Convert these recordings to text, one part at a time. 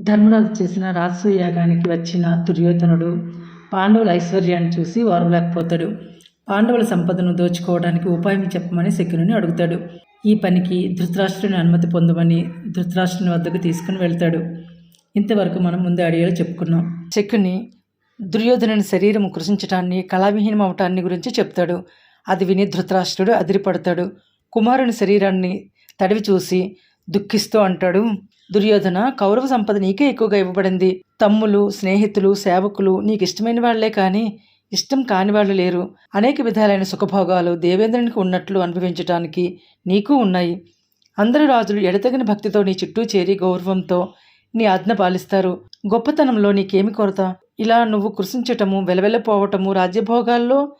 ధర్మరాజు చేసిన రాజసూయ యాగానికి వచ్చిన దుర్యోధనుడు పాండవుల ఐశ్వర్యాన్ని చూసి ఓర్వలేకపోతాడు పాండవుల సంపదను దోచుకోవడానికి ఉపాయం చెప్పమని శకుని అడుగుతాడు. ఈ పనికి ధృతరాష్ట్రుని అనుమతి పొందమని ధృతరాష్ట్రుని వద్దకు తీసుకుని వెళ్తాడు. ఇంతవరకు మనం ముందు అడిగేలా చెప్పుకున్నాం. శకుని దుర్యోధనుని శరీరం కృషించటాన్ని కళావిహీనం అవటాన్ని గురించి చెప్తాడు. అది విని ధృతరాష్ట్రుడు అదిరిపడతాడు. కుమారుని శరీరాన్ని తడివి చూసి దుఃఖిస్తూ అంటాడు. దుర్యోధన కౌరవ సంపద నీకే ఎక్కువగా ఇవ్వబడింది. తమ్ములు స్నేహితులు సేవకులు నీకు ఇష్టమైన వాళ్ళే కానీ ఇష్టం కాని వాళ్ళు లేరు. అనేక విధాలైన సుఖభోగాలు దేవేంద్రునికి ఉన్నట్లు అనుభవించటానికి నీకు ఉన్నాయి. అందరు రాజులు ఎడతగిన భక్తితో నీ చుట్టూ చేరి గౌరవంతో నీ ఆజ్ఞ పాలిస్తారు. గొప్పతనంలో నీకేమి కొరత? ఇలా నువ్వు కృషించటము వెలవెలపోవటము రాజ్యభోగాల్లో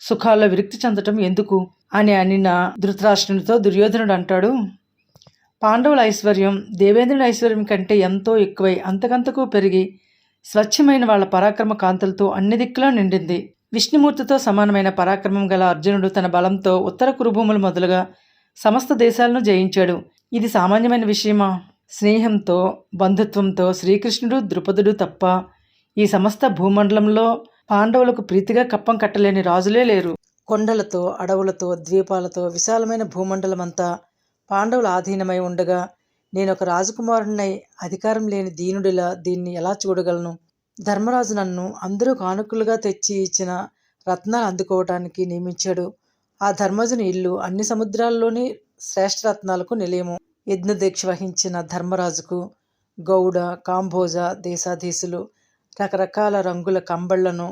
సుఖాల్లో విరక్తి చెందటం ఎందుకు? అని అనిన ధృతరాష్ట్రునితో దుర్యోధనుడు అంటాడు. పాండవుల ఐశ్వర్యం దేవేంద్రుని ఐశ్వర్యం కంటే ఎంతో ఎక్కువై అంతకంతకు పెరిగి స్వచ్ఛమైన వాళ్ళ పరాక్రమ కాంతులతో అన్ని దిక్కులా నిండింది. విష్ణుమూర్తితో సమానమైన పరాక్రమం గల అర్జునుడు తన బలంతో ఉత్తర కురుభూములు మొదలుగా సమస్త దేశాలను జయించాడు. ఇది సామాన్యమైన విషయమా? స్నేహంతో బంధుత్వంతో శ్రీకృష్ణుడు ద్రుపదుడు తప్ప ఈ సమస్త భూమండలంలో పాండవులకు ప్రీతిగా కప్పం కట్టలేని రాజులే లేరు. కొండలతో అడవులతో ద్వీపాలతో విశాలమైన భూమండలమంతా పాండవుల ఆధీనమై ఉండగా నేను ఒక రాజకుమారుడినై అధికారం లేని దీనుడిలా దీన్ని ఎలా చూడగలను? ధర్మరాజు నన్ను అందరూ కానుకలుగా తెచ్చి ఇచ్చిన రత్నాలు అందుకోవటానికి నియమించాడు. ఆ ధర్మజుని ఇల్లు అన్ని సముద్రాల్లోని శ్రేష్ఠ రత్నాలకు నిలయము. యజ్ఞదీక్ష వహించిన ధర్మరాజుకు గౌడ కాంభోజ దేశాధీశులు రకరకాల రంగుల కంబళ్ళను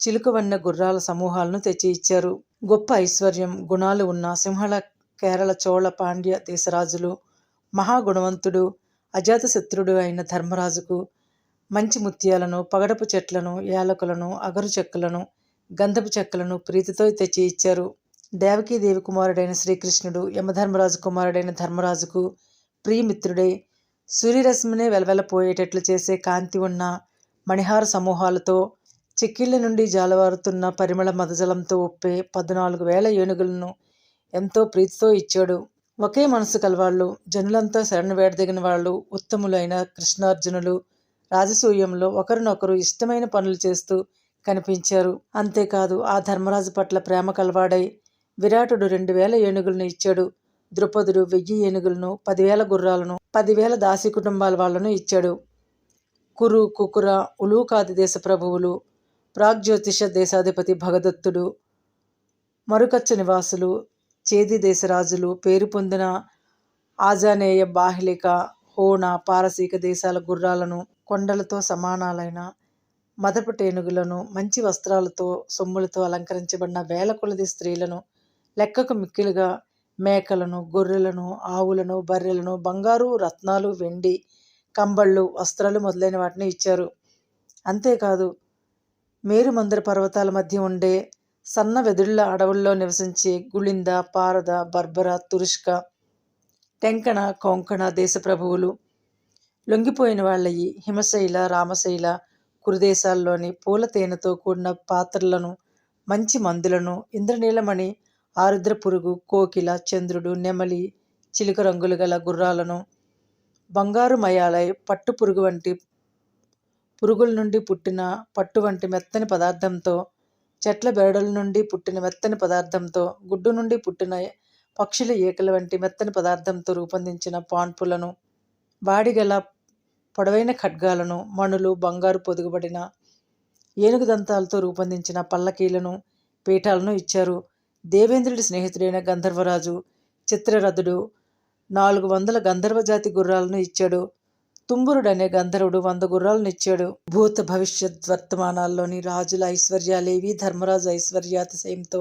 చిలుకవన్న గుర్రాల సమూహాలను తెచ్చి ఇచ్చారు. గొప్ప ఐశ్వర్యం గుణాలు ఉన్న సింహళ కేరళ చోళ పాండ్య దేశరాజులు మహాగుణవంతుడు అజాతశత్రుడు అయిన ధర్మరాజుకు మంచి ముత్యాలను పగడపు చెట్లను యాలకులను అగరు చెక్కలను గంధపు చెక్కలను ప్రీతితో తెచ్చి ఇచ్చారు. దేవకీదేవి కుమారుడైన శ్రీకృష్ణుడు యమధర్మరాజు కుమారుడైన ధర్మరాజుకు ప్రియమిత్రుడై సూర్యరశ్మినే వెలవెలపోయేటట్లు చేసే కాంతి ఉన్న మణిహార సమూహాలతో చిక్కిళ్ళ నుండి జాలవారుతున్న పరిమళ మదజలంతో ఒప్పే పద్నాలుగు వేల ఏనుగులను ఎంతో ప్రీతితో ఇచ్చాడు. ఒకే మనసు కలవాళ్ళు జనులంతా శరణు వేడదగిన వాళ్ళు ఉత్తములైన కృష్ణార్జునులు. రాజసూయంలో ఒకరినొకరు ఇష్టమైన పనులు చేస్తూ కనిపించారు. అంతేకాదు ఆ ధర్మరాజు పట్ల ప్రేమ కలవాడై విరాటుడు రెండు వేల ఏనుగులను ఇచ్చాడు. ద్రుపదుడు వెయ్యి ఏనుగులను పదివేల గుర్రాలను పదివేల దాసి కుటుంబాల వాళ్ళను ఇచ్చాడు. కురు కుకుర ఉలూకాది దేశ ప్రభువులు ప్రాగ్జ్యోతిష దేశాధిపతి భగదత్తుడు మరుకచ్చ నివాసులు చేది దేశరాజులు పేరు పొందిన ఆజానేయ బాహ్లిక హోణ పారసీక దేశాల గుర్రాలను కొండలతో సమానాలైన మదపు టేనుగులను మంచి వస్త్రాలతో సొమ్ములతో అలంకరించబడిన వేల కొలది స్త్రీలను లెక్కకు మిక్కిలుగా మేకలను గొర్రెలను ఆవులను బర్రెలను బంగారు రత్నాలు వెండి కంబళ్ళు వస్త్రాలు మొదలైన వాటిని ఇచ్చారు. అంతేకాదు మేరు మందిర పర్వతాల మధ్య ఉండే సన్న వెదుళ్ళ అడవుల్లో నివసించే గుళింద పారద బర్బర తురుష్క టెంకణ కొంకణ దేశప్రభువులు లొంగిపోయిన వాళ్ళయి హిమశైల రామశైల కురుదేశాల్లోని పూల తేనెతో కూడిన పాత్రలను మంచి మందులను ఇంద్రనీలమణి ఆరుద్ర పురుగు కోకిల చంద్రుడు నెమలి చిలుక రంగులు గల గుర్రాలను బంగారు మయాలై పట్టు పురుగు వంటి పురుగుల నుండి పుట్టిన పట్టు వంటి మెత్తని పదార్థంతో చెట్ల బెరడుల నుండి పుట్టిన మెత్తని పదార్థంతో గుడ్డు నుండి పుట్టిన పక్షుల ఈకల వంటి మెత్తని పదార్థంతో రూపొందించిన పాన్పులను బాడిగల పొడవైన ఖడ్గాలను మణులు బంగారు పొదుగుబడిన ఏనుగు దంతాలతో రూపొందించిన పల్లకీలను పీఠాలను ఇచ్చారు. దేవేంద్రుడి స్నేహితుడైన గంధర్వరాజు చిత్రరథుడు నాలుగు వందల గంధర్వ జాతి గుర్రాలను ఇచ్చాడు. తుంబురుడనే గంధర్వుడు వంద గుర్రాలనిచ్చాడు భూత భవిష్యత్ వర్తమానాల్లోని రాజుల ఐశ్వర్యాలేవి ధర్మరాజు ఐశ్వర్యాతిశయంతో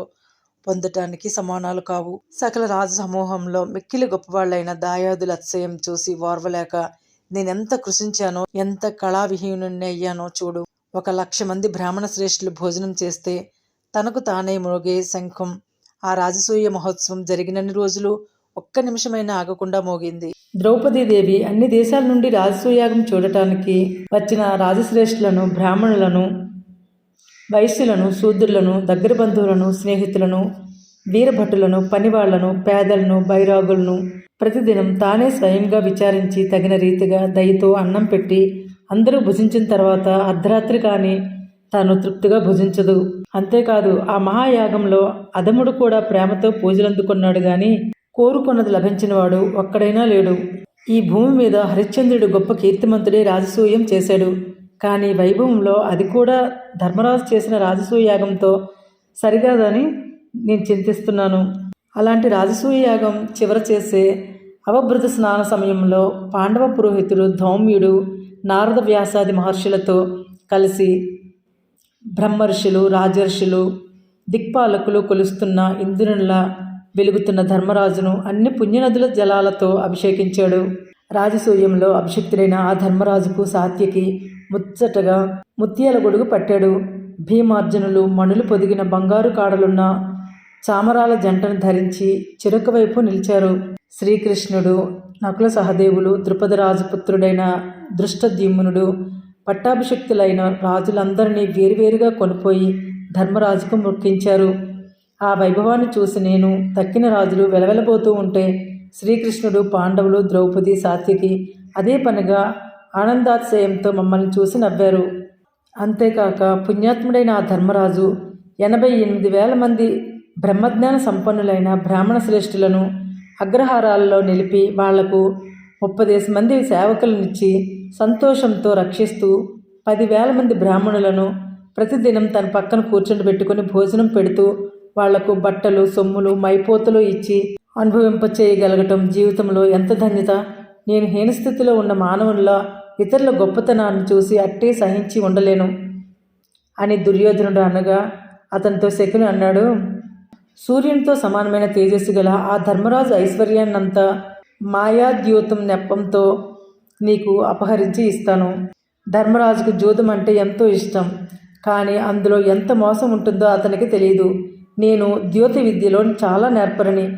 పొందటానికి సమానాలు కావు. సకల రాజు సమూహంలో మిక్కిలి గొప్పవాళ్ళైన దాయాదుల అతిశయం చూసి ఓర్వలేక నేనెంత కృషించానో ఎంత కళావిహీనుణ్ణి అయ్యానో చూడు. ఒక లక్ష మంది బ్రాహ్మణ శ్రేష్ఠులు భోజనం చేస్తే తనకు తానే మోగే శంఖం. ఆ రాజసూయ మహోత్సవం జరిగినన్ని రోజులు ఒక్క నిమిషమైనా ఆగకుండా మోగింది. ద్రౌపదీదేవి అన్ని దేశాల నుండి రాజసూయాగం చూడటానికి వచ్చిన రాజశ్రేష్ఠులను బ్రాహ్మణులను వైశ్యులను శూద్రులను దగ్గర బంధువులను స్నేహితులను వీరభటులను పనివాళ్ళను పేదలను బైరాగులను ప్రతిదినం తానే స్వయంగా విచారించి తగిన రీతిగా దయతో అన్నం పెట్టి అందరూ భుజించిన తర్వాత అర్ధరాత్రి కానీ తాను తృప్తిగా భుజించదు. అంతేకాదు ఆ మహాయాగంలో అదముడు కూడా ప్రేమతో పూజలందుకున్నాడు కానీ గాని కోరుకున్నది లభించినవాడు ఒక్కడైనా లేడు. ఈ భూమి మీద హరిశ్చంద్రుడు గొప్ప కీర్తిమంతుడే రాజసూయం చేశాడు. కానీ వైభవంలో అది కూడా ధర్మరాజు చేసిన రాజసూయ యాగంతో సరికాదని నేను చింతిస్తున్నాను. అలాంటి రాజసూయ యాగం చివర చేసే అవభృత స్నాన సమయంలో పాండవ పురోహితుడు ధౌమ్యుడు నారద వ్యాసాది మహర్షులతో కలిసి బ్రహ్మర్షులు రాజర్షులు దిక్పాలకులు కొలుస్తున్న ఇంద్రునిలా వెలుగుతున్న ధర్మరాజును అన్ని పుణ్యనదుల జలాలతో అభిషేకించాడు. రాజసూయంలో అభిషిక్తుడైన ఆ ధర్మరాజుకు సాత్యకి ముచ్చటగా ముత్యాల గొడుగు పట్టాడు. భీమార్జునులు మణులు పొదిగిన బంగారు కాడలున్న చామరాల జంటను ధరించి చెరుక వైపు నిలిచారు. శ్రీకృష్ణుడు నకుల సహదేవులు ద్రుపద రాజపుత్రుడైన దృష్టద్యుమ్నుడు పట్టాభిషక్తులైన రాజులందరినీ వేరువేరుగా కొనిపోయి ధర్మరాజుకు మొక్కించారు. ఆ వైభవాన్ని చూసి నేను తక్కిన రాజులు వెలవెలబోతూ ఉంటే శ్రీకృష్ణుడు పాండవులు ద్రౌపది సాత్యకి అదే పనిగా ఆనందాతిశయంతో మమ్మల్ని చూసి నవ్వారు. అంతేకాక పుణ్యాత్ముడైన ఆ ధర్మరాజు ఎనభై ఎనిమిది వేల మంది బ్రహ్మజ్ఞాన సంపన్నులైన బ్రాహ్మణ శ్రేష్ఠులను అగ్రహారాలలో నిలిపి వాళ్ళకు ముప్పదేసి మంది సేవకులనిచ్చి సంతోషంతో రక్షిస్తూ పదివేల మంది బ్రాహ్మణులను ప్రతిదినం తన పక్కన కూర్చుండబెట్టుకుని భోజనం పెడుతూ వాళ్ళకు బట్టలు సొమ్ములు మైపోతలు ఇచ్చి అనుభవింపచేయగలగటం జీవితంలో ఎంత ధన్యత? నేను హీనస్థితిలో ఉన్న మానవుల్లో ఇతరుల గొప్పతనాన్ని చూసి అట్టే సహించి ఉండలేను. అని దుర్యోధనుడు అనగా అతనితో శకుని అన్నాడు సూర్యునితో సమానమైన తేజస్సు గల ఆ ధర్మరాజు ఐశ్వర్యాన్నంతా మాయాద్యూతం నెప్పంతో నీకు అపహరించి ఇస్తాను. ధర్మరాజుకు జ్యూతం అంటే ఎంతో ఇష్టం కానీ అందులో ఎంత మోసం ఉంటుందో అతనికి తెలియదు నేను ద్యోతి విద్యలో చాలా నేర్పరని.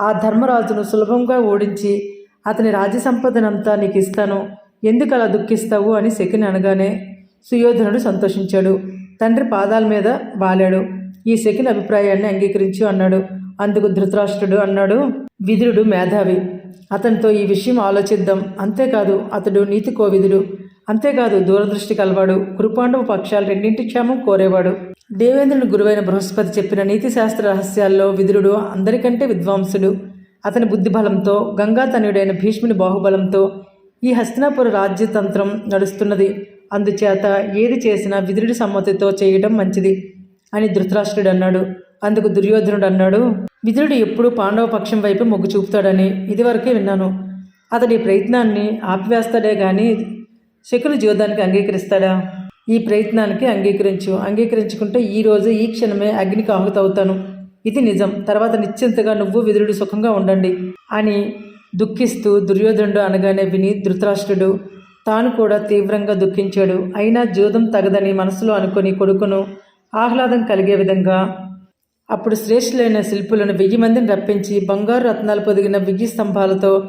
ఆ ధర్మరాజును సులభంగా ఓడించి అతని రాజ్య సంపదనంతా నీకు ఇస్తాను ఎందుకు అలా దుఃఖిస్తావు అని శకుని అనగానే సుయోధనుడు సంతోషించాడు. తండ్రి పాదాల మీద వాలాడు. ఈ శకుని అభిప్రాయాన్ని అంగీకరించు అన్నాడు. అందుకు ధృతరాష్ట్రుడు అన్నాడు విదురుడు మేధావి. అతనితో ఈ విషయం ఆలోచిద్దాం. అంతేకాదు అతడు నీతి కోవిదుడు అంతేకాదు దూరదృష్టి కలవాడు. కురుపాండవ పక్షాలు రెండింటి క్షేమం కోరేవాడు. దేవేంద్రుని గురువైన బృహస్పతి చెప్పిన నీతిశాస్త్ర రహస్యాల్లో విదురుడు అందరికంటే విద్వాంసుడు. అతని బుద్ధిబలంతో గంగాతనుడైన భీష్ముని బాహుబలంతో ఈ హస్తినాపుర రాజ్యతంత్రం నడుస్తున్నది. అందుచేత ఏది చేసినా విదురుడి సమ్మతితో చేయడం మంచిది అని ధృతరాష్ట్రుడు అన్నాడు. అందుకు దుర్యోధనుడు అన్నాడు విదురుడు ఎప్పుడూ పాండవ పక్షం వైపు మొగ్గు చూపుతాడని ఇదివరకే విన్నాను. అతడి ప్రయత్నాన్ని ఆపివేస్తాడే కానీ శకులు జీవితానికి అంగీకరిస్తాడా? ఈ ప్రయత్నానికి అంగీకరించు. అంగీకరించుకుంటే ఈరోజు ఈ క్షణమే అగ్నికి ఆహుతవుతాను ఇది నిజం. తర్వాత నిశ్చింతగా నువ్వు విదురుడు సుఖంగా ఉండండి. అని దుఃఖిస్తూ దుర్యోధనుడు అనగానే విని ధృతరాష్ట్రుడు తాను కూడా తీవ్రంగా దుఃఖించాడు. అయినా జూదం తగదని మనసులో అనుకుని కొడుకును ఆహ్లాదం కలిగే విధంగా అప్పుడు శ్రేష్ఠులైన శిల్పులను వెయ్యి మందిని రప్పించి బంగారు రత్నాలు పొదిగిన వెయ్యి స్తంభాలతో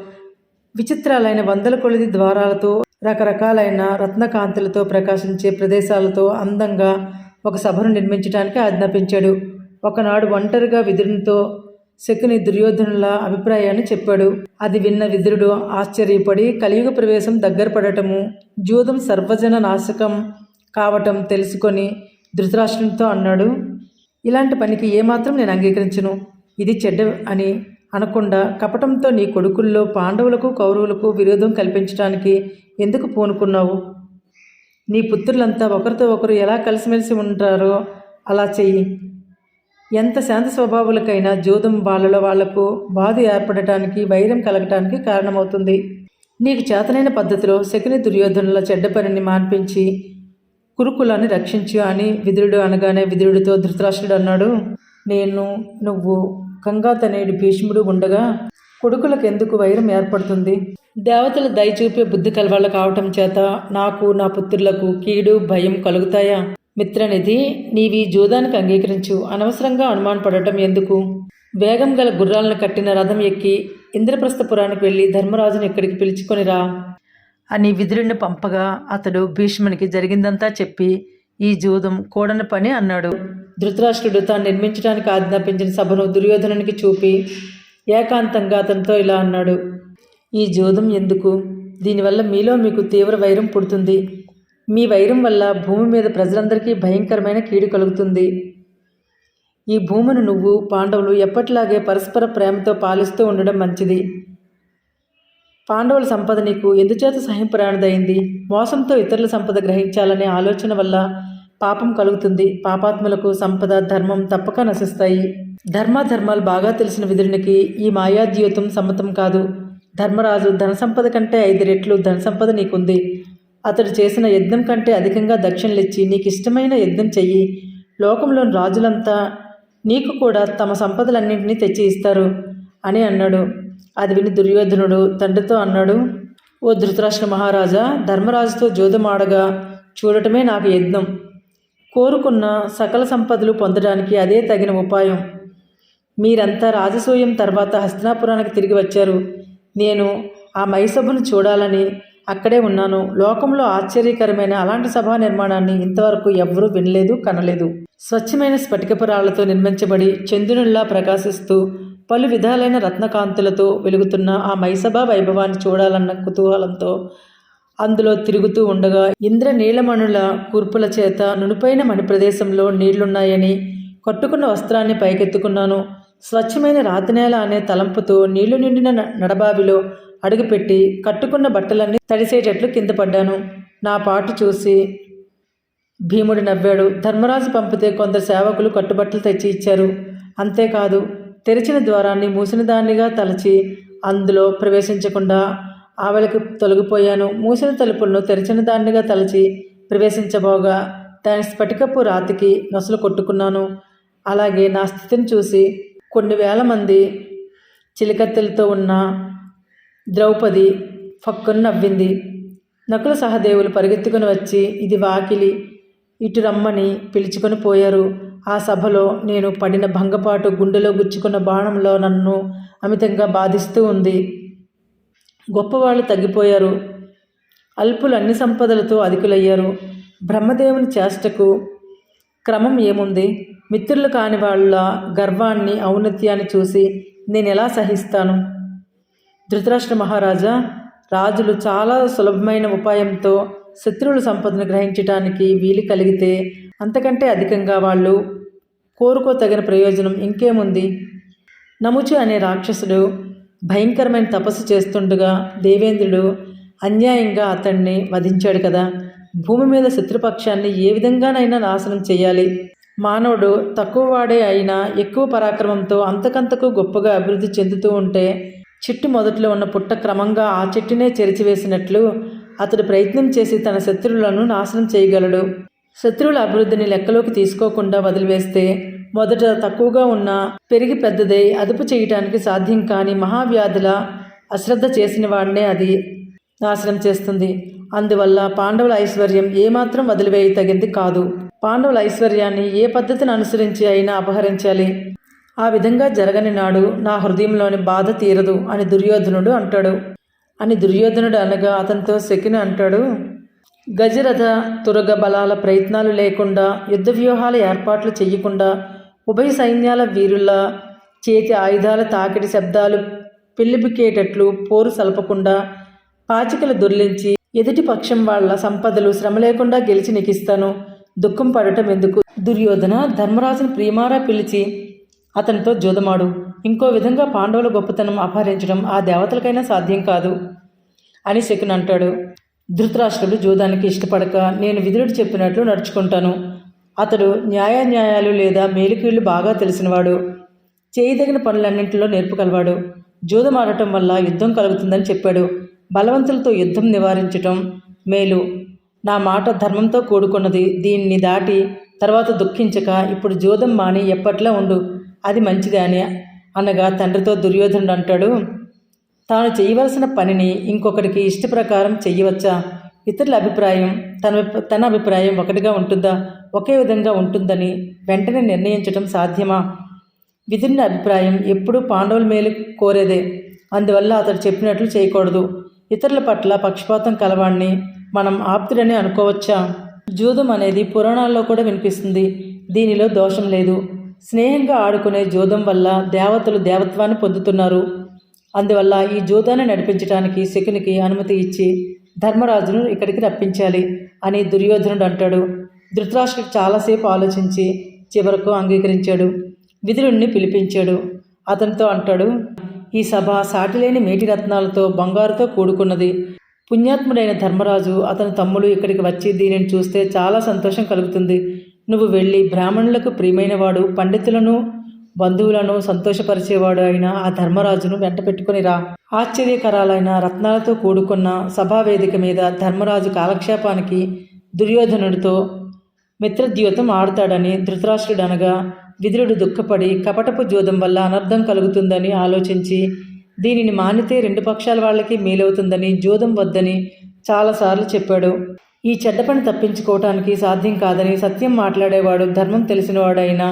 విచిత్రాలైన వందల కొలది ద్వారాలతో రకరకాలైన రత్నకాంతులతో ప్రకాశించే ప్రదేశాలతో అందంగా ఒక సభను నిర్మించడానికి ఆజ్ఞాపించాడు. ఒకనాడు ఒంటరిగా విదురునితో శకుని దుర్యోధనుల అభిప్రాయాన్ని చెప్పాడు. అది విన్న విదురుడు ఆశ్చర్యపడి కలియుగ ప్రవేశం దగ్గర పడటము జూదం సర్వజన నాశకం కావటం తెలుసుకొని ధృతరాష్ట్రంతో అన్నాడు ఇలాంటి పనికి ఏమాత్రం నేను అంగీకరించను. ఇది చెడ్డ అని అనకుండా కపటంతో నీ కొడుకుల్లో పాండవులకు కౌరవులకు విరోధం కల్పించడానికి ఎందుకు పూనుకున్నావు? నీ పుత్రులంతా ఒకరితో ఒకరు ఎలా కలిసిమెలిసి ఉంటారో అలా చెయ్యి. ఎంత శాంత స్వభావులకైనా జూదం వాళ్ళలో వాళ్ళకు బాధ ఏర్పడటానికి వైరం కలగటానికి కారణమవుతుంది. నీకు చేతనైన పద్ధతిలో శకుని దుర్యోధనుల చెడ్డ పనిని మాన్పించి కురుకులాన్ని రక్షించు అని విదురుడు అనగానే విదురుడితో ధృతరాష్ట్రుడు అన్నాడు. నేను నువ్వు గంగాతనేడు భీష్ముడు ఉండగా కొడుకులకు ఎందుకు వైరం ఏర్పడుతుంది? దేవతల దయ చూపే బుద్ధి కలవాళ్ళ కావటం చేత నాకు నా పుత్రులకు కీడు భయం కలుగుతాయా? మిత్రనిధి నీవి జూదానికి అంగీకరించు. అనవసరంగా అనుమానపడటం ఎందుకు? వేగం గల గుర్రాలను కట్టిన రథం ఎక్కి ఇంద్రప్రస్థపురానికి వెళ్ళి ధర్మరాజును ఇక్కడికి పిలుచుకొనిరా అని విదురుణ్ణి పంపగా అతడు భీష్మునికి జరిగిందంతా చెప్పి ఈ జూదం కూడని పని అన్నాడు. ధృతరాష్ట్రుడు తాను నిర్మించడానికి ఆజ్ఞాపించిన సభను దుర్యోధనునికి చూపి ఏకాంతంగా అతనితో ఇలా అన్నాడు. ఈ జూదం ఎందుకు? దీనివల్ల మీలో మీకు తీవ్ర వైరం పుడుతుంది. మీ వైరం వల్ల భూమి మీద ప్రజలందరికీ భయంకరమైన కీడు కలుగుతుంది. ఈ భూమిని నువ్వు పాండవులు ఎప్పటిలాగే పరస్పర ప్రేమతో పాలిస్తూ ఉండడం మంచిది. పాండవుల సంపద నీకు ఎందుచేత సహింపరానిదైంది మోసంతో ఇతరుల సంపద గ్రహించాలనే ఆలోచన వల్ల పాపం కలుగుతుంది. పాపాత్ములకు సంపద ధర్మం తప్పక నశిస్తాయి. ధర్మాధర్మాలు బాగా తెలిసిన విధునికి ఈ మాయా జీవితం సమ్మతం కాదు. ధర్మరాజు ధన సంపద కంటే ఐదు రెట్లు ధన సంపద నీకుంది. అతడు చేసిన యజ్ఞం కంటే అధికంగా దక్షిణలిచ్చి నీకు ఇష్టమైన యజ్ఞం చెయ్యి. లోకంలోని రాజులంతా నీకు కూడా తమ సంపదలన్నింటినీ తెచ్చి ఇస్తారు అని అన్నాడు. అది విని దుర్యోధనుడు తండ్రితో అన్నాడు ఓ ధృతరాష్ట్ర మహారాజా ధర్మరాజుతో జోదమాడగా చూడటమే నాకు యజ్ఞం. కోరుకున్న సకల సంపదలు పొందడానికి అదే తగిన ఉపాయం. మీరంతా రాజసూయం తర్వాత హస్తినాపురానికి తిరిగి వచ్చారు. నేను ఆ మైసభను చూడాలని అక్కడే ఉన్నాను. లోకంలో ఆశ్చర్యకరమైన అలాంటి సభా నిర్మాణాన్ని ఇంతవరకు ఎవ్వరూ వినలేదు కనలేదు. స్వచ్ఛమైన స్ఫటికపురాలతో నిర్మించబడి చంద్రునిలా ప్రకాశిస్తూ పలు విధాలైన రత్నకాంతులతో వెలుగుతున్న ఆ మైసభా వైభవాన్ని చూడాలన్న కుతూహలంతో అందులో తిరుగుతూ ఉండగా ఇంద్ర నీలమణుల కూర్పుల చేత నునుపైన మణిప్రదేశంలో నీళ్ళున్నాయని కట్టుకున్న వస్త్రాన్ని పైకెత్తుకున్నాను. స్వచ్ఛమైన రాతినేల అనే తలంపుతో నీళ్ళు నిండిన న- నడబావిలో అడుగుపెట్టి కట్టుకున్న బట్టలన్నీ తడిసేటట్లు కింద పడ్డాను. నా పాటు చూసి భీముడు నవ్వాడు. ధర్మరాజు పంపితే కొందరు సేవకులు కట్టుబట్టలు తెచ్చి ఇచ్చారు. అంతేకాదు తెరిచిన ద్వారాన్ని మూసిన దానిగా తలచి అందులో ప్రవేశించకుండా ఆవలికి తొలగిపోయాను. మూసిన తలుపులను తెరిచిన దానిగా తలచి ప్రవేశించబోగా దాని స్ఫటికపు రాతికి నొసలు కొట్టుకున్నాను. అలాగే నా స్థితిని చూసి కొన్ని వేల మంది చిలికత్తెలతో ఉన్న ద్రౌపది ఫక్కును నవ్వింది. నకుల సహదేవులు పరిగెత్తుకుని వచ్చి ఇది వాకిలి. ఇటు రమ్మని పిలుచుకొని పోయారు. ఆ సభలో నేను పడిన భంగపాటు గుండెలో గుచ్చుకున్న బాణంలో నన్ను అమితంగా బాధిస్తూ ఉంది. గొప్పవాళ్ళు తగ్గిపోయారు. అల్పులు అన్ని సంపదలతో అధికులయ్యారు. బ్రహ్మదేవుని చేష్టకు క్రమం ఏముంది? మిత్రులు కాని వాళ్ళ గర్వాన్ని ఔన్నత్యాన్ని చూసి నేను ఎలా సహిస్తాను? ధృతరాష్ట్ర మహారాజా రాజులు చాలా సులభమైన ఉపాయంతో శత్రువుల సంపదను గ్రహించటానికి వీలు కలిగితే అంతకంటే అధికంగా వాళ్ళు కోరుకోతగిన ప్రయోజనం ఇంకేముంది? నముచి అనే రాక్షసుడు భయంకరమైన తపస్సు చేస్తుండగా దేవేంద్రుడు అన్యాయంగా అతన్ని వధించాడు కదా. భూమి మీద శత్రుపక్షాన్ని ఏ విధంగానైనా నాశనం చేయాలి. మానవుడు తక్కువ వాడే అయినా ఎక్కువ పరాక్రమంతో అంతకంతకు గొప్పగా అభివృద్ధి చెందుతూ ఉంటే చెట్టు మొదట్లో ఉన్న పుట్ట క్రమంగా ఆ చెట్టునే చెరిచివేసినట్లు అతడు ప్రయత్నం చేసి తన శత్రువులను నాశనం చేయగలడు. శత్రువుల అభివృద్ధిని లెక్కలోకి తీసుకోకుండా వదిలివేస్తే మొదట తక్కువగా ఉన్న పెరిగి పెద్దదై అదుపు చేయటానికి సాధ్యం కాని మహావ్యాధుల అశ్రద్ధ చేసిన వాడినే అది నాశనం చేస్తుంది. అందువల్ల పాండవుల ఐశ్వర్యం ఏమాత్రం వదిలివేయ తగింది కాదు. పాండవుల ఐశ్వర్యాన్ని ఏ పద్ధతిని అనుసరించి అయినా అపహరించాలి. ఆ విధంగా జరగని నాడు నా హృదయంలోని బాధ తీరదు అని దుర్యోధనుడు అంటాడు. అని దుర్యోధనుడు అనగా అతనితో శకిని అంటాడు గజరథ తురగ బలాల ప్రయత్నాలు లేకుండా యుద్ధ వ్యూహాల ఏర్పాట్లు చేయకుండా ఉభయ సైన్యాల వీరుల చేతి ఆయుధాల తాకిడి శబ్దాలు పిల్లిపికేటట్లు పోరు సలపకుండా పాచికలు దొర్లించి ఎదుటి పక్షం వాళ్ళ సంపదలు శ్రమ లేకుండా గెలిచి నికిస్తాను దుఃఖం పడటం ఎందుకు? దుర్యోధన ధర్మరాజును ప్రియమారా పిలిచి అతనితో జోదమాడు. ఇంకో విధంగా పాండవుల గొప్పతనం అపహరించడం ఆ దేవతలకైనా సాధ్యం కాదు అని శకుని అంటాడు ధృతరాష్ట్రుడు జోదానికి ఇష్టపడక నేను విధుడు చెప్పినట్లు నడుచుకుంటాను. అతడు న్యాయాన్యాయాలు లేదా మేలుకీళ్ళు బాగా తెలిసినవాడు. చేయదగిన పనులన్నింటిలో నేర్పుగలవాడు జూదం ఆడటం వల్ల యుద్ధం కలుగుతుందని చెప్పాడు. బలవంతులతో యుద్ధం నివారించటం మేలు. నా మాట ధర్మంతో కూడుకున్నది. దీన్ని దాటి తర్వాత దుఃఖించక ఇప్పుడు జూదం మాని ఎప్పట్లా ఉండు? అది మంచిదే అని అనగా తండ్రితో దుర్యోధనుడు అంటాడు. తాను చేయవలసిన పనిని ఇంకొకరికి ఇష్ట ప్రకారం చెయ్యవచ్చా? ఇతరుల అభిప్రాయం తన తన అభిప్రాయం ఒకటిగా ఉంటుందా? ఒకే విధంగా ఉంటుందని వెంటనే నిర్ణయించడం సాధ్యమా? విధుని అభిప్రాయం ఎప్పుడూ పాండవుల మేలు కోరేదే. అందువల్ల అతడు చెప్పినట్లు చేయకూడదు. ఇతరుల పట్ల పక్షపాతం కలవాణ్ణి మనం ఆప్తుడని అనుకోవచ్చా? జూదం అనేది పురాణాల్లో కూడా వినిపిస్తుంది. దీనిలో దోషం లేదు. స్నేహంగా ఆడుకునే జూదం వల్ల దేవతలు దేవత్వాన్ని పొందుతున్నారు. అందువల్ల ఈ జూదాన్ని నడిపించడానికి శకునికి అనుమతి ఇచ్చి ధర్మరాజును ఇక్కడికి రప్పించాలి అని దుర్యోధనుడు అంటాడు. ధృతరాష్ట్ర చాలాసేపు ఆలోచించి చివరకు అంగీకరించాడు. విధులుణ్ణి పిలిపించాడు. అతనితో అంటాడు ఈ సభ సాటిలేని మేటి రత్నాలతో బంగారుతో కూడుకున్నది. పుణ్యాత్ముడైన ధర్మరాజు అతని తమ్ముడు ఇక్కడికి వచ్చి దీనిని చూస్తే చాలా సంతోషం కలుగుతుంది. నువ్వు వెళ్ళి బ్రాహ్మణులకు ప్రియమైనవాడు పండితులను బంధువులను సంతోషపరిచేవాడు అయిన ఆ ధర్మరాజును వెంట పెట్టుకుని రా. ఆశ్చర్యకరాలైన రత్నాలతో కూడుకున్న సభావేదిక మీద ధర్మరాజు కాలక్షేపానికి దుర్యోధనుడితో మిత్రద్యూతం ఆడతాడని ధృతరాష్ట్రుడు అనగా విదురుడు దుఃఖపడి కపటపు జోదం వల్ల అనర్థం కలుగుతుందని ఆలోచించి దీనిని మానితే రెండు పక్షాల వాళ్ళకి మేలవుతుందని జోదం వద్దని చాలాసార్లు చెప్పాడు. ఈ చెడ్డ పని తప్పించుకోవటానికి సాధ్యం కాదని సత్యం మాట్లాడేవాడు ధర్మం తెలిసినవాడైన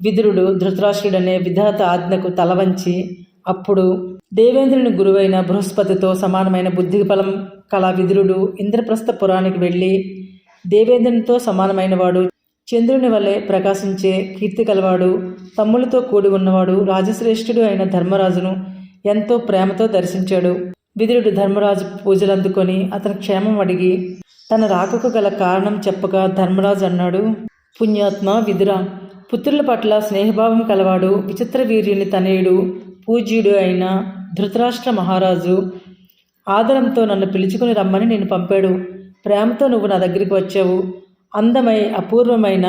విదురుడు ధృతరాష్ట్రుడనే విధాత ఆజ్ఞకు తలవంచి అప్పుడు దేవేంద్రుని గురువైన బృహస్పతితో సమానమైన బుద్ధి బలం కళ విదురుడు ఇంద్రప్రస్థపురానికి వెళ్ళి దేవేంద్రునితో సమానమైనవాడు చంద్రుని వలె ప్రకాశించే కీర్తి కలవాడు తమ్ములతో కూడి ఉన్నవాడు రాజశ్రేష్ఠుడు అయిన ధర్మరాజును ఎంతో ప్రేమతో దర్శించాడు. విదురుడు ధర్మరాజు పూజలు అందుకొని అతని క్షేమం అడిగి తన రాకకు గల కారణం చెప్పగా ధర్మరాజు అన్నాడు పుణ్యాత్మ విదుర. పుత్రుల పట్ల స్నేహభావం కలవాడు విచిత్ర వీర్యుని తనయుడు పూజ్యుడు అయిన ధృతరాష్ట్ర మహారాజు. ఆదరంతో నన్ను పిలుచుకుని రమ్మని నేను పంపాడు. ప్రేమతో నువ్వు నా దగ్గరికి వచ్చావు. అందమై అపూర్వమైన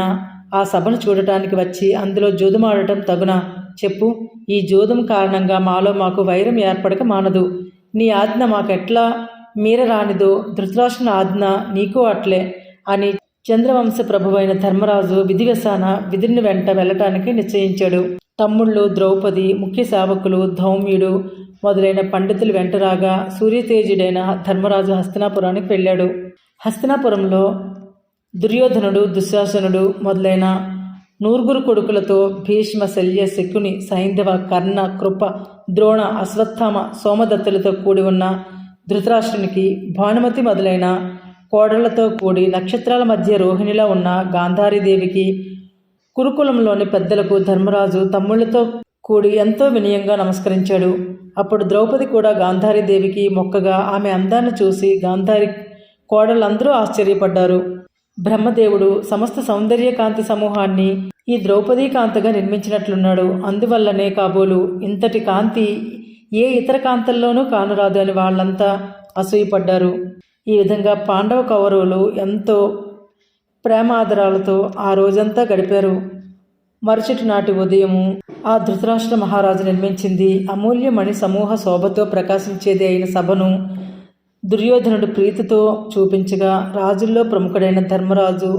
ఆ సభను చూడటానికి వచ్చి అందులో జూదమాడటం తగునా. చెప్పు ఈ జూదం కారణంగా మాలో మాకు వైరం ఏర్పడక మానదు. నీ ఆజ్ఞ మాకెట్లా మీరరానిదో ధృతరాష్ట్రుని ఆజ్ఞ నీకు అట్లే అని చంద్రవంశ ప్రభువైన ధర్మరాజు విధివసాన విధిని వెంట వెళ్ళటానికి నిశ్చయించాడు. తమ్ముళ్ళు ద్రౌపది ముఖ్య సేవకులు ధౌమ్యుడు మొదలైన పండితులు వెంటరాగా సూర్యతేజుడైన ధర్మరాజు హస్తినాపురానికి వెళ్ళాడు. హస్తినాపురంలో దుర్యోధనుడు దుశ్శాసనుడు మొదలైన నూరుగురు కొడుకులతో భీష్మ శల్య శకుని సైంధవ కర్ణ కృప ద్రోణ అశ్వత్థామ సోమదత్తులతో కూడి ఉన్న ధృతరాష్ట్రునికి భానుమతి మొదలైన కోడళ్ళతో కూడి నక్షత్రాల మధ్య రోహిణిలా ఉన్న గాంధారీదేవికి కురుకులంలోని పెద్దలకు ధర్మరాజు తమ్ముళ్ళతో కూడి ఎంతో వినయంగా నమస్కరించాడు. అప్పుడు ద్రౌపది కూడా గాంధారీదేవికి మొక్కగా ఆమె అందాన్ని చూసి గాంధారి కోడలందరూ ఆశ్చర్యపడ్డారు. బ్రహ్మదేవుడు సమస్త సౌందర్య కాంతి సమూహాన్ని ఈ ద్రౌపదీ కాంతగా నిర్మించినట్లున్నాడు. అందువల్లనే కాబోలు ఇంతటి కాంతి ఏ ఇతర కాంతల్లోనూ కానురాదు అని వాళ్ళంతా అసూయపడ్డారు. ఈ విధంగా పాండవ కౌరవులు ఎంతో ప్రేమాదరాలతో ఆ రోజంతా గడిపారు. మరుసటి నాటి ఉదయము ఆ ధృతరాష్ట్ర మహారాజు నిర్మించింది అమూల్యమణి సమూహ శోభతో ప్రకాశించేది అయిన సభను దుర్యోధనుడు ప్రీతితో చూపించగా రాజుల్లో ప్రముఖుడైన ధర్మరాజు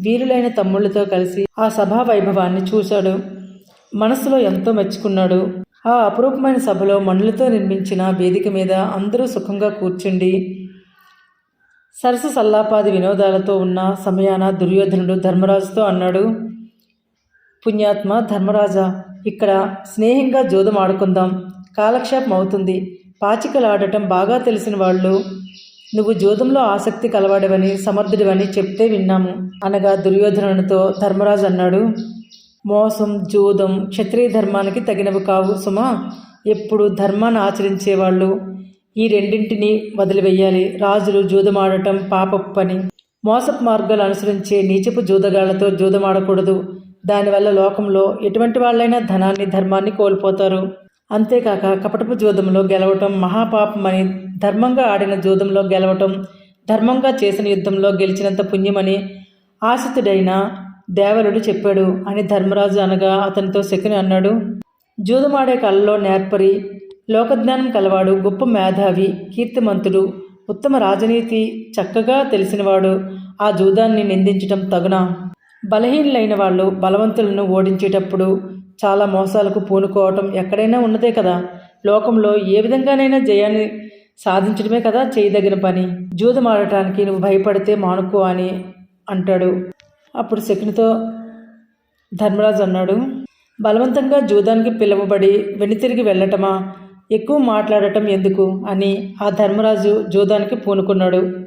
వీరులైన తమ్ముళ్ళతో కలిసి ఆ సభా వైభవాన్ని చూశాడు. మనసులో ఎంతో మెచ్చుకున్నాడు. ఆ అపురూపమైన సభలో మణులతో నిర్మించిన వేదిక మీద అందరూ సుఖంగా కూర్చుండి సరస సల్లాపాది వినోదాలతో ఉన్న సమయాన దుర్యోధనుడు ధర్మరాజుతో అన్నాడు పుణ్యాత్మ ధర్మరాజా ఇక్కడ స్నేహంగా జోదం ఆడుకుందాం. కాలక్షేపం అవుతుంది. పాచికలాడటం బాగా తెలిసిన వాళ్ళు నువ్వు జోదంలో ఆసక్తి కలవాడవని సమర్థుడివని చెప్తే విన్నాము. అనగా దుర్యోధనునితో ధర్మరాజు అన్నాడు మోసం జూదం క్షత్రియ ధర్మానికి తగినవి కావు సుమా. ఎప్పుడు ధర్మాన్ని ఆచరించేవాళ్ళు ఈ రెండింటిని వదిలివేయాలి. రాజులు జూదమాడటం పాపపు పని. మోసపు మార్గాలు అనుసరించే నీచపు జూదగాళ్ళతో జూదమాడకూడదు. దానివల్ల లోకంలో ఎటువంటి వాళ్ళైనా ధనాన్ని ధర్మాన్ని కోల్పోతారు. అంతేకాక కపటపు జూదంలో గెలవటం మహాపాపమని ధర్మంగా ఆడిన జూదంలో గెలవటం ధర్మంగా చేసిన యుద్ధంలో గెలిచినంత పుణ్యమని ఆశితుడైన దేవరుడు చెప్పాడు అని ధర్మరాజు అనగా అతనితో శకుని అన్నాడు. జూదమాడే కళలో నేర్పరి లోకజ్ఞానం కలవాడు గొప్ప మేధావి కీర్తిమంతుడు ఉత్తమ రాజనీతి చక్కగా తెలిసినవాడు ఆ జూదాన్ని నిందించటం తగునా? బలహీనులైన వాళ్ళు బలవంతులను ఓడించేటప్పుడు చాలా మోసాలకు పూనుకోవటం ఎక్కడైనా ఉన్నదే కదా. లోకంలో ఏ విధంగానైనా జయాన్ని సాధించడమే కదా చేయదగిన పని. జూదం ఆడటానికి నువ్వు భయపడితే మానుకో అని అంటాడు. అప్పుడు శకునితో ధర్మరాజు అన్నాడు బలవంతంగా జూదానికి పిలువబడి వెనుతిరిగి వెళ్ళటమా? ఎక్కువ మాట్లాడటం ఎందుకు? అని ఆ ధర్మరాజు జూదానికి పూనుకున్నాడు.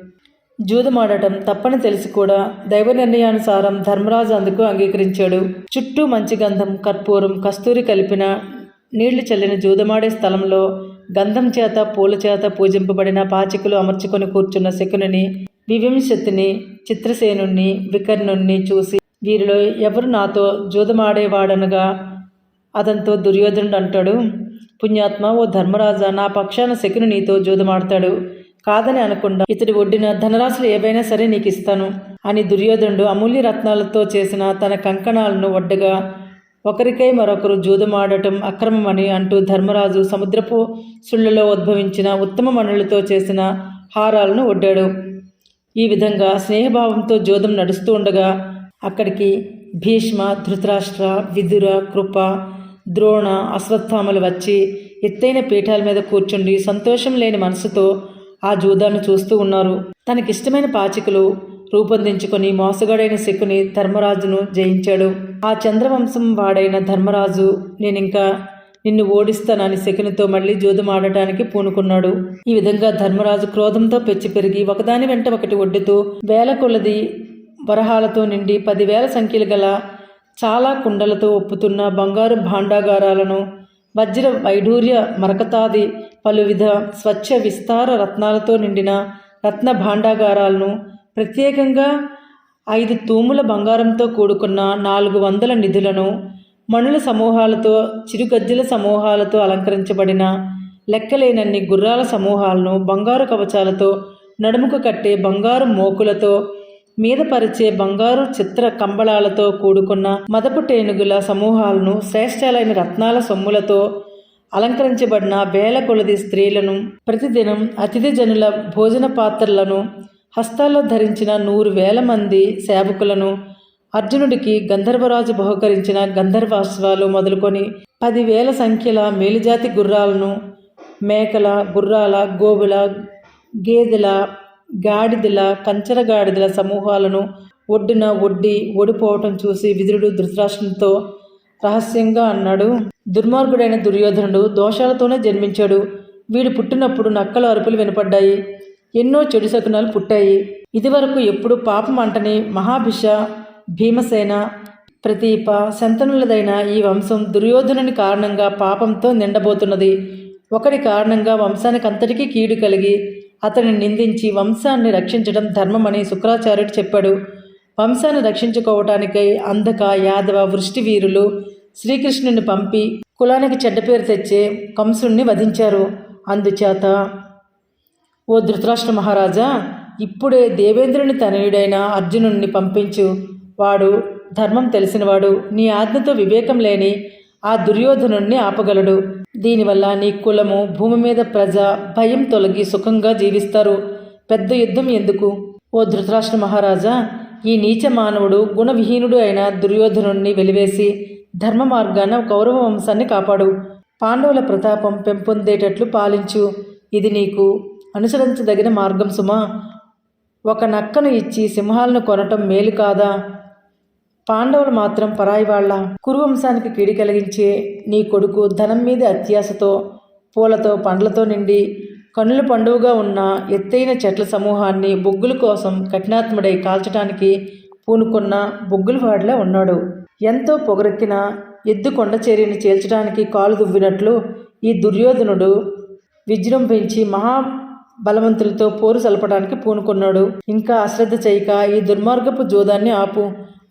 జూదమాడటం తప్పని తెలిసి కూడా దైవ నిర్ణయానుసారం ధర్మరాజు అందుకు అంగీకరించాడు. చుట్టూ మంచి గంధం కర్పూరం కస్తూరి కలిపిన నీళ్ళు చల్లిన జూదమాడే స్థలంలో గంధం చేత పూల చేత పూజింపబడిన పాచికలు అమర్చుకొని కూర్చున్న శకునిని వివింశతిని చిత్రసేనుణ్ణి వికర్ణుణ్ణి చూసి వీరిలో ఎవరు నాతో జూదమాడేవాడనగా అతనితో దుర్యోధనుడు అంటాడు పుణ్యాత్మ ఓ ధర్మరాజా నా పక్షాన శకుని నీతో జూదమాడతాడు. కాదని అనకుండా ఇతడి ఒడ్డిన ధనరాశులు ఏవైనా సరే నీకు ఇస్తాను అని దుర్యోధనుడు అమూల్య రత్నాలతో చేసిన తన కంకణాలను ఒడ్డగా ఒకరికై మరొకరు జూదమాడటం అక్రమమని అంటూ ధర్మరాజు సముద్రపు సుళ్ళలో ఉద్భవించిన ఉత్తమ మణులతో చేసిన హారాలను ఒడ్డాడు ఈ విధంగా స్నేహభావంతో జోదం నడుస్తూ ఉండగా అక్కడికి భీష్మ ధృతరాష్ట్ర విదుర కృప ద్రోణ అశ్వత్థామలు వచ్చి ఎత్తైన పీఠాల మీద కూర్చుండి సంతోషం లేని మనసుతో ఆ జూదాన్ని చూస్తూ ఉన్నారు. తనకిష్టమైన పాచికలు రూపొందించుకొని మోసగాడైన శకుని ధర్మరాజును జయించాడు. ఆ చంద్రవంశం వాడైన ధర్మరాజు నేనింకా నిన్ను ఓడిస్తానని శకునితో మళ్ళీ జూదం ఆడటానికి పూనుకున్నాడు. ఈ విధంగా ధర్మరాజు క్రోధంతో పెచ్చి పెరిగి ఒకదాని వెంట ఒకటి ఒడ్డుతూ వేల కొలది వరహాలతో నిండి పదివేల సంఖ్యలు గల చాలా కుండలతో ఒప్పుతున్న బంగారు భాండాగారాలను వజ్ర వైఢూర్య మరకతాది పలువిధ స్వచ్ఛ విస్తార రత్నాలతో నిండిన రత్న భాండాగారాలను ప్రత్యేకంగా ఐదు తూముల బంగారంతో కూడుకున్న నాలుగు వందల నిధులను మణుల సమూహాలతో చిరుగజ్జల సమూహాలతో అలంకరించబడిన లెక్కలేనన్ని గుర్రాల సమూహాలను బంగారు కవచాలతో నడుముకు కట్టే బంగారు మోకులతో మీద పరిచే బంగారు చిత్ర కంబళాలతో కూడుకున్న మదపు టేనుగుల సమూహాలను శ్రేష్టాలైన రత్నాల సొమ్ములతో అలంకరించబడిన వేల కొలది స్త్రీలను ప్రతిదినం అతిథి జనుల భోజన పాత్రలను హస్తాల్లో ధరించిన నూరు వేల మంది సేవకులను అర్జునుడికి గంధర్వరాజు బహుకరించిన గంధర్వాశ్వాలు మొదలుకొని పదివేల సంఖ్యల మేలుజాతి గుర్రాలను మేకల గుర్రాల గోవుల గేదెల గాడిదల కంచర గాడిదల సమూహాలను ఒడ్డున ఒడ్డి ఓడిపోవటం చూసి విదురుడు ధృతరాష్ట్రంతో రహస్యంగా అన్నాడు దుర్మార్గుడైన దుర్యోధనుడు దోషాలతోనే జన్మించాడు. వీడు పుట్టినప్పుడు నక్కల అరుపులు వినపడ్డాయి. ఎన్నో చెడు శకునాలు పుట్టాయి. ఇదివరకు ఎప్పుడు పాపం అంటని మహాభిష భీమసేన ప్రతీప శంతనులదైన ఈ వంశం దుర్యోధనుని కారణంగా పాపంతో నిండబోతున్నది. ఒకటి కారణంగా వంశానికి అంతటికీ కీడు కలిగి అతన్ని నిందించి వంశాన్ని రక్షించడం ధర్మమని శుక్రాచార్యుడు చెప్పాడు. వంశాన్ని రక్షించుకోవటానికై అంధక యాదవ వృష్టి వీరులు శ్రీకృష్ణుని పంపి కులానికి చెడ్డ పేరు తెచ్చే కంసుణ్ణి వధించారు. అందుచేత ఓ ధృతరాష్ట్ర మహారాజా ఇప్పుడే దేవేంద్రుని తనయుడైన అర్జునుణ్ణి పంపించు. వాడు ధర్మం తెలిసినవాడు. నీ ఆజ్ఞతో వివేకం లేని ఆ దుర్యోధనుణ్ణి ఆపగలడు. దీనివల్ల నీ కులము భూమి మీద ప్రజ భయం తొలగి సుఖంగా జీవిస్తారు. పెద్ద యుద్ధం ఎందుకు? ఓ ధృతరాష్ట్ర మహారాజా ఈ నీచ మానవుడు గుణవిహీనుడు అయిన దుర్యోధనుణ్ణి వెలివేసి ధర్మ మార్గాన కౌరవ వంశాన్ని కాపాడు. పాండవుల ప్రతాపం పెంపొందేటట్లు పాలించు. ఇది నీకు అనుసరించదగిన మార్గం సుమా. ఒక నక్కను ఇచ్చి సింహాలను కొనటం మేలు కాదా? పాండవులు మాత్రం పరాయి వాళ్ళ. కురువంశానికి కీడి కలిగించే నీ కొడుకు ధనం మీద అత్యాశతో పూలతో పండ్లతో నిండి కన్నుల పండువుగా ఉన్న ఎత్తైన చెట్ల సమూహాన్ని బొగ్గుల కోసం కఠినాత్ముడై కాల్చటానికి పూనుకున్న బొగ్గులవాడిలా ఉన్నాడు. ఎంతో పొగరెక్కిన ఎద్దు కొండ చేరిని చేల్చడానికి కాలు దువ్వినట్లు ఈ దుర్యోధనుడు విజృంభించి మహా బలవంతులతో పోరు సలపడానికి పూనుకున్నాడు. ఇంకా అశ్రద్ధ చేయక ఈ దుర్మార్గపు జోదాన్ని ఆపు.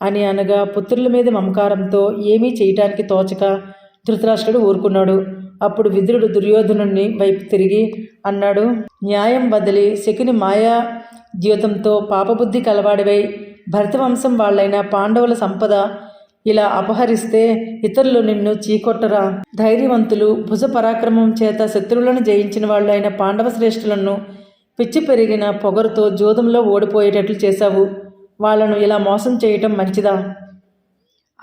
అని అనగా పుత్రుల మీద మమకారంతో ఏమీ చేయటానికి తోచక ధృతరాష్ట్రుడు ఊరుకున్నాడు. అప్పుడు విదురుడు దుర్యోధనుణ్ణి వైపు తిరిగి అన్నాడు న్యాయం బదిలి శకుని మాయా ద్యూతంతో పాపబుద్ధి కలవాడివై భరతవంశం వాళ్ళైన పాండవుల సంపద ఇలా అపహరిస్తే ఇతరులు నిన్ను చీకొట్టరా. ధైర్యవంతులు భుజ పరాక్రమం చేత శత్రువులను జయించిన వాళ్ళు అయిన పాండవ శ్రేష్ఠులను పిచ్చి పెరిగిన పొగరుతో జూదంలో ఓడిపోయేటట్లు చేశావు. వాళ్ళను ఇలా మోసం చేయటం మంచిదా?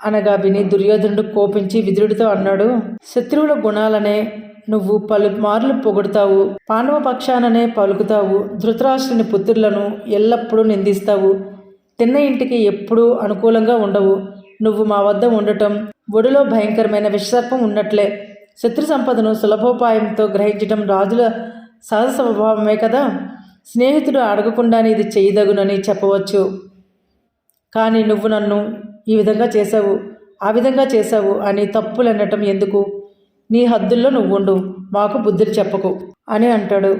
అనగా విని దుర్యోధనుడు కోపించి విదురుడితో అన్నాడు శత్రువుల గుణాలనే నువ్వు పలు మార్లు పొగుడుతావు పాండవ పక్షాననే పలుకుతావు ధృతరాష్ట్రుని పుత్రులను ఎల్లప్పుడూ నిందిస్తావు తిన్న ఇంటికి ఎప్పుడూ అనుకూలంగా ఉండవు నువ్వు మా వద్ద ఉండటం ఒడిలో భయంకరమైన విషసర్పం ఉన్నట్లే. శత్రు సంపదను సులభోపాయంతో గ్రహించటం రాజుల సహజ స్వభావమే కదా? స్నేహితుడు అడగకుండానే ఇది చేయదగునని చెప్పవచ్చు. కానీ నువ్వు నన్ను ఈ విధంగా చేశావు ఆ విధంగా చేశావు అని తప్పులు అనటం ఎందుకు? నీ హద్దుల్లో నువ్వుండు మాకు బుద్ధులు చెప్పకు. అని అంటాడు.